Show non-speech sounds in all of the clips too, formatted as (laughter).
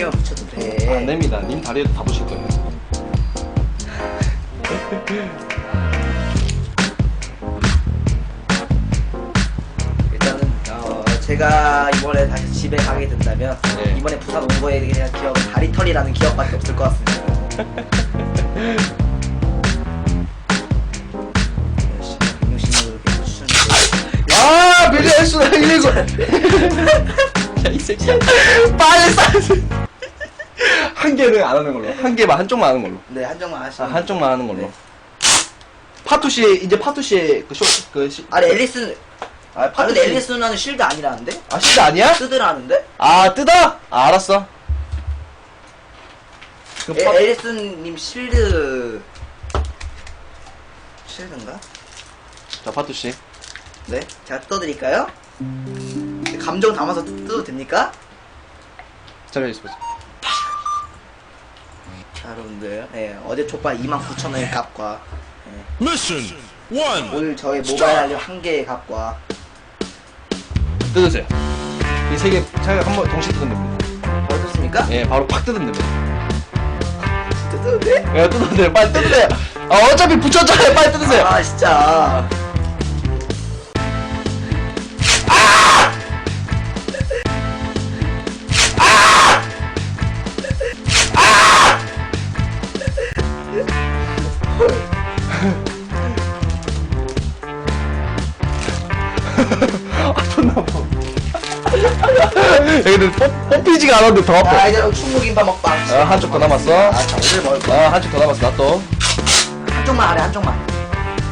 예. 안 됩니다. 님 다리에도 다 부실 거예요. (laughs) 일단은 어, 제가 이번에 다시 집에 가게 된다면 네. 이번에 부산 온 거에 대한 기억은 다리털이라는 기억밖에 없을 것 같습니다. 열심히 160만 그렇게 추천해. 아, 빌리 헬스 119. 야, 이 새끼야. (laughs) 빨리 싸. 한 개는 안 하는 걸로. 한 개만 한쪽만 하는 걸로. 네 한정만 아, 하시면. 한쪽만 하는 걸로. 네. 파투 씨 이제 파투 씨의 그 쇼, 그 시, 아니 앨리스 아, 아 파투 근데 씨. 앨리스는 실드 아니라는데? 아, 진짜 아니야? 쓰드라는데? 아, 뜯어? 아, 알았어. 그 에, 파, 앨리스님 실드 실드인가? 자, 파투 씨. 네 제가 뜯어드릴까요? 감정 담아서 뜯- 뜯어도 됩니까? 자, 있습니다. 자 여러분들 네, 어제 족발 29,000원의 값과 네, Mission one. 오늘 저의 모바일 알림 한 개의 값과 뜯으세요. 이 세 개, 제가 한 번 동시에 뜯으면 됩니다. 뭐 뜯습니까? 예, 바로 팍 뜯으면 됩니다. 돼? 예, 뜯으세요. 빨리 뜯으세요. 아, 어차피 붙였잖아요. 빨리 뜯으세요. 아 진짜 나 아파. 야, 근데 뽑, 뽑히지가 않았는데 더 아파. 자 이제 충무김밥 먹방 아, 한쪽 더 남았어. 아 자 오늘 먹을 거 아, 한쪽 더 남았어. 나 또. 한쪽만 하래 한쪽만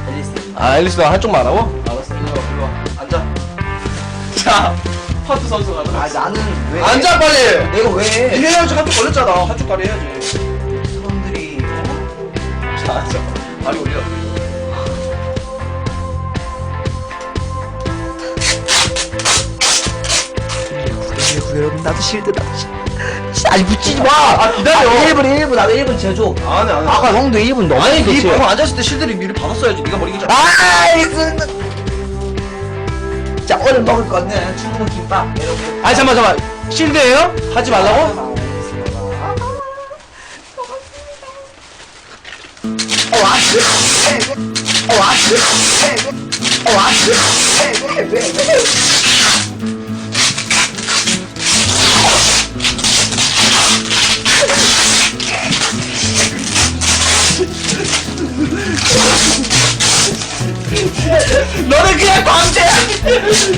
앨리스 아, 앨리스 너 한쪽만 하라고? 알았어 일로 와 일로 와 앉아 자, 파트 선수가 아 나는 왜 앉아, 빨리! 내가 왜 해야지. 한쪽 걸렸잖아. 한쪽 다리 해야지. 사람들이 어? 자, 앉아. 다리 올려. 여러분 나도 실드 나도 실드 아니 붙이지 마! 아, 기다려. 1분 1분 나도 1분 제줘 안 해, 안 해. 아까 형도 1분 너무 아니, 니 그치? 방금 앉았을 때 실드를 미리 받았어야지. 네가 머리 기자. 아이스 자 오늘 먹을 거는 충무 김밥 여러분 아니, 잠깐만, 잠깐만. 실드예요? 하지 말라고? 어 왔어 어 왔어 어 왔어 너는 그냥 광대야!